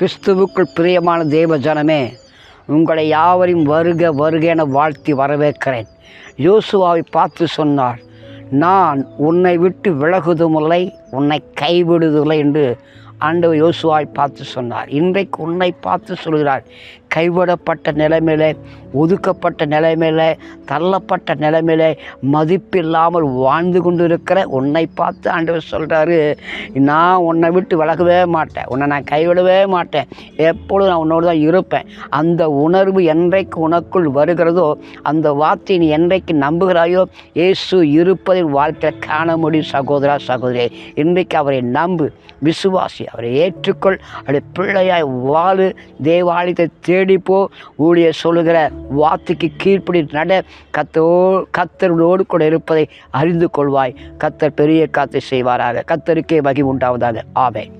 கிறிஸ்துவுக்குள் பிரியமான தேவ ஜனமே உங்களை யாவரையும் வருக வருக என வாழ்த்தி வரவேற்கிறேன். யோசுவாவை பார்த்து சொன்னார் நான் உன்னை விட்டு விலகுதுமில்லை உன்னை கைவிடுவதில்லை என்று ஆண்டவர் யோசுவாய் பார்த்து சொன்னார். இன்றைக்கு உன்னை பார்த்து சொல்கிறார். கைவிடப்பட்ட நிலைமையில ஒதுக்கப்பட்ட நிலைமையில் தள்ளப்பட்ட நிலைமையில மதிப்பில்லாமல் வாழ்ந்து கொண்டு இருக்கிற உன்னை பார்த்து ஆண்டவர் சொல்கிறாரு நான் உன்னை விட்டு விலகவே மாட்டேன். உன்னை நான் கைவிடவே மாட்டேன். எப்பொழுதும் நான் உன்னோடு தான் இருப்பேன். அந்த உணர்வு என்றைக்கு உனக்குள் வருகிறதோ அந்த வார்த்தை நீ என்றைக்கு நம்புகிறாயோ இயேசு இருப்பதை வாழ்க்கையில் காண முடியும் சகோதரா சகோதரி இன்றைக்கு அவரை நம்பு விசுவாசி அவரை ஏற்றுக்கொள். அவருடைய பிள்ளையாய் வாழு. தேவாலயத்தை தேடிப்போ ஊழிய சொல்லுகிற வார்த்தைக்கு கீழ்ப்படி நட. கத்தோ கத்தரோடு கூட இருப்பதை அறிந்து கொள்வாய். கத்தர் பெரிய காத்தை செய்வாராக. கத்தருக்கே வகி உண்டாவதாக. ஆமை